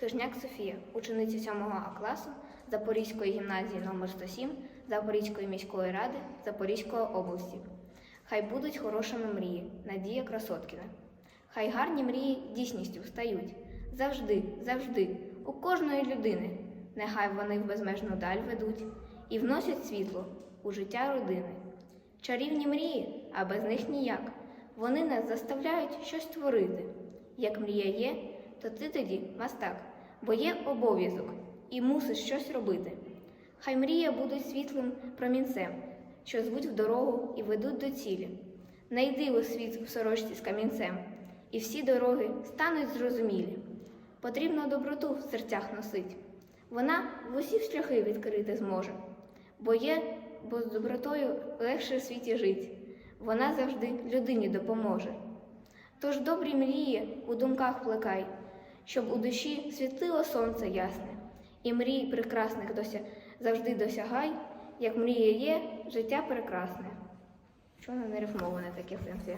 Хижняк Софія, учениця 7 А класу Запорізької гімназії номер 107 Запорізької міської ради Запорізької області. Хай будуть хорошими мрії, Надія Красоткіна. Хай гарні мрії дійсністю стають. Завжди, завжди, у кожної людини. Нехай вони в безмежну даль ведуть і вносять світло у життя родини. Чарівні мрії, а без них ніяк. Вони нас заставляють щось творити. Як мрія є, то ти тоді мастак, бо є обов'язок і мусиш щось робити. Хай мрія будуть світлим промінцем, що звуть в дорогу і ведуть до цілі. Не йди у світ в сорочці з камінцем, і всі дороги стануть зрозумілі. Потрібно доброту в серцях носить. Вона в усі шляхи відкрити зможе, бо є, бо з добротою легше в світі жить. Вона завжди людині допоможе. Тож добрі мрії у думках плекай, щоб у душі світило сонце ясне, і мрій прекрасних дося... завжди досягай, як мрія є, життя прекрасне. Що не рифмоване таке в кінці?